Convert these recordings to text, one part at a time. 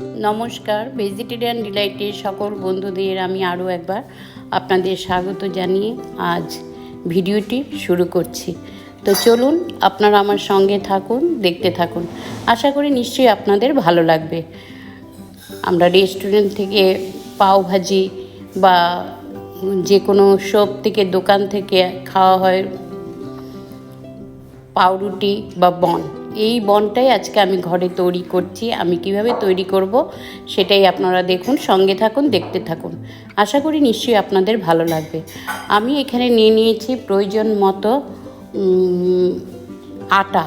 নমস্কার ভেজিটেরিয়ান ডিলাইটের সকল বন্ধুদের আমি আরও একবার আপনাদের স্বাগত জানিয়ে আজ ভিডিওটি শুরু করছি। তো চলুন আপনারা আমার সঙ্গে থাকুন, দেখতে থাকুন। আশা করি নিশ্চয়ই আপনাদের ভালো লাগবে। আমরা রেস্টুরেন্ট থেকে পাও ভাজি বা যে কোনো শপ থেকে, দোকান থেকে খাওয়া হয় পাউরুটি বা বন। এই বনটাই আজকে আমি ঘরে তৈরি করছি। আমি কীভাবে তৈরি করব সেটাই আপনারা দেখুন, সঙ্গে থাকুন, দেখতে থাকুন। আশা করি নিশ্চয়ই আপনাদের ভালো লাগবে। আমি এখানে নিয়ে নিয়েছি প্রয়োজন মতো আটা।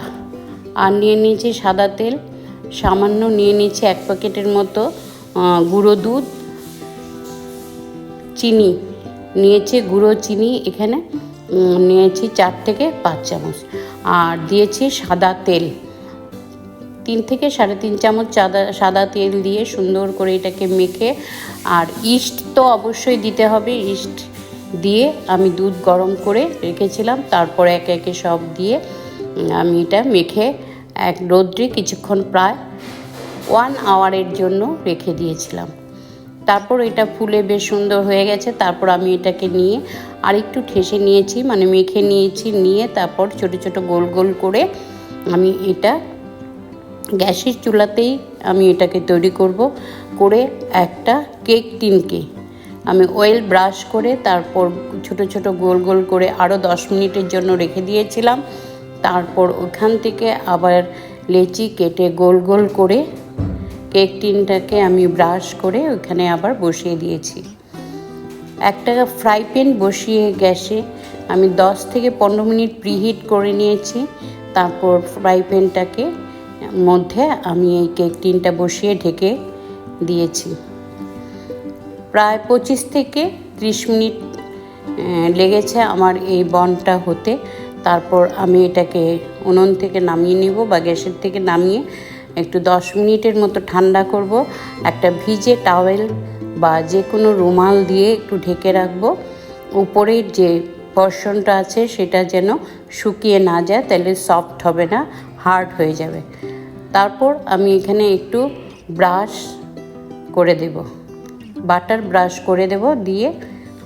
আর নিয়ে নিয়েছি সাদা তেল, সামান্য নিয়ে নিয়েছি এক প্যাকেটের মতো গুঁড়ো দুধ, চিনি। নিয়েছি গুঁড়ো চিনি এখানে নিয়েছি চার থেকে পাঁচ চামচ। আর দিয়েছি সাদা তেল। তিন থেকে সাড়ে তিন চামচ সাদা সাদা তেল দিয়ে সুন্দর করে এটাকে মেখে, আর ইস্ট তো অবশ্যই দিতে হবে, ইস্ট দিয়ে আমি দুধ গরম করে রেখেছিলাম, তারপর একে একে সব দিয়ে আমি এটা মেখে এক রোদ্রে কিছুক্ষণ প্রায় ওয়ান আওয়ারের জন্য রেখে দিয়েছিলাম। তারপর এটা ফুলে বেশ সুন্দর হয়ে গেছে, তারপর আমি এটাকে নিয়ে আরেকটু ঠেসে নিয়েছি মানে মেখে নিয়েছি, নিয়ে তারপর ছোট ছোট গোল গোল করে আমি এটা গ্যাসের চুলাতেই আমি এটাকে তৈরি করব। করে একটা কেক টিনকে আমি অয়েল ব্রাশ করে তারপর ছোট ছোট গোল গোল করে আরও দশ মিনিটের জন্য রেখে দিয়েছিলাম। তারপর ওখান থেকে আবার লেচি কেটে গোল গোল করে কেক টিনটাকে আমি ব্রাশ করে ওখানে আবার বসিয়ে দিয়েছি। একটা ফ্রাই প্যান বসিয়ে গ্যাসে আমি 10 থেকে পনেরো মিনিট প্রিহিট করে নিয়েছি। তারপর ফ্রাই প্যানটাকে মধ্যে আমি এই কেক টিনটা বসিয়ে ঢেকে দিয়েছি। প্রায় পঁচিশ থেকে ত্রিশ মিনিট লেগেছে আমার এই বনটা হতে। তারপর আমি এটাকে উনুন থেকে নামিয়ে নিব বা গ্যাসের থেকে নামিয়ে একটু দশ মিনিটের মতো ঠান্ডা করব। একটা ভিজে টাওয়েল বা যে কোনো রুমাল দিয়ে একটু ঢেকে রাখব। উপরের যে পর্শনটা আছে সেটা যেন শুকিয়ে না যায়, তাহলে সফট হবে না হার্ড হয়ে যাবে। তারপর আমি এখানে একটু ব্রাশ করে দেব। বাটার ব্রাশ করে দেব দিয়ে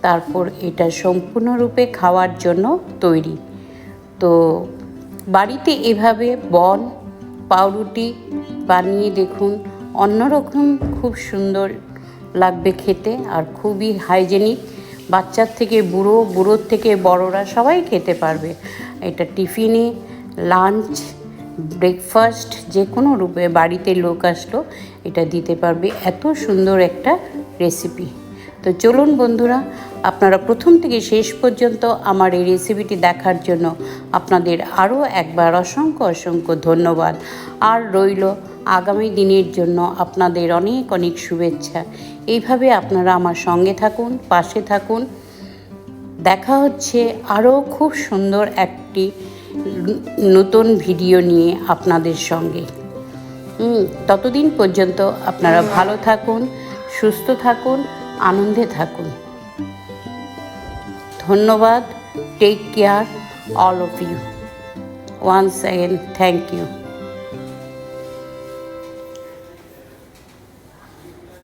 তারপর এটা সম্পূর্ণরূপে খাওয়ার জন্য তৈরি। তো বাড়িতে এভাবে বন, পাউরুটি বানিয়ে দেখুন, অন্যরকম খুব সুন্দর লাগবে খেতে আর খুবই হাইজেনিক বাচ্চার থেকে বুড়ো, বুড়োর থেকে বড়রা সবাই খেতে পারবে। এটা টিফিনে লাঞ্চ ব্রেকফাস্ট যে কোনো রূপে বাড়িতে লোক আসলো, এটা দিতে পারবে। এত সুন্দর একটা রেসিপি তো চলুন বন্ধুরা আপনারা প্রথম থেকে শেষ পর্যন্ত আমার এই রেসিপিটি দেখার জন্য আপনাদের আরও একবার অসংখ্য অসংখ্য ধন্যবাদ। আর রইল আগামী দিনের জন্য আপনাদের অনেক অনেক শুভেচ্ছা। এইভাবে আপনারা আমার সঙ্গে থাকুন, পাশে থাকুন। দেখা হচ্ছে আরও খুব সুন্দর একটি নতুন ভিডিও নিয়ে আপনাদের সঙ্গে। ততদিন পর্যন্ত আপনারা ভালো থাকুন, সুস্থ থাকুন, আনন্দে থাকুন। ধন্যবাদ take care all of you once again thank you